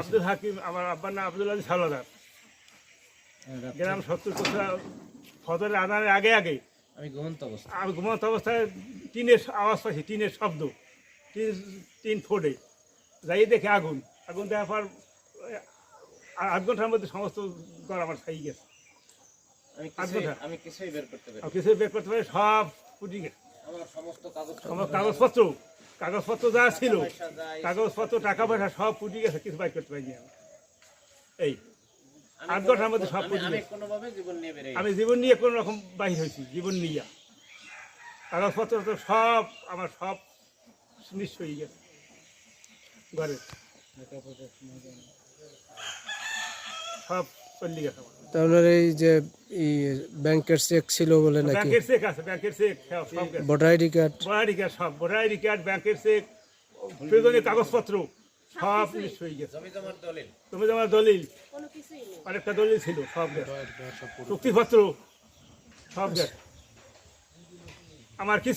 আব্দুল হাকিম আমার আব্বার নাম আব্দুল আজিজ হাওলাদার গ্রাম সত্তর কোথা ফজরের আদানের আগে আগে। আমি ঘুমন্ত অবস্থা আমি ঘুমন্ত অবস্থায় টিনের আওয়াজ পাচ্ছি টিনের শব্দ। টিন টিন ফোড়ে যাই দেখে আগুন। আগুন দেওয়ার পর আধ ঘণ্টার মধ্যে সমস্ত ঘর আমার খাই গেছে। আমি কিছুই ঘণ্টা। আমি বের করতে পারি আর কিছু বের করতে পারে সব ফুটি গেছে। আমার সমস্ত কাগজ আমার কাগজপত্র। কাগজপত্র যা ছিল কাগজপত্র টাকা পয়সা সব ফুটি গেছে কিছু বাইর করতে পারিনি আমি। এই আট ঘণ্টার মধ্যে সব বুঝে আমি জীবন নিয়ে কোনো রকম বাহির হয়েছি জীবন নিয়ে। কাগজপত্র তো সব আমার সব হয়ে গেছে। ঘরে। সব চলে আমার তা আপনার এই যে ব্যাংকের চেক ছিল বলে নাকি? ব্যাংকের চেক আছে ব্যাংকের চেক সব voter ID card? Voter ID card সব ভোটার আইডি কার্ড ব্যাংকের চেক প্রয়োজনীয় কাগজপত্র সব হয়ে গেছে। জমি জমার দলিল। তুমি তোমার দলিল। কোনো কিছুই নেই। অনেকটা দলিল ছিল সব চুক্তিপত্র সব আমার কিছু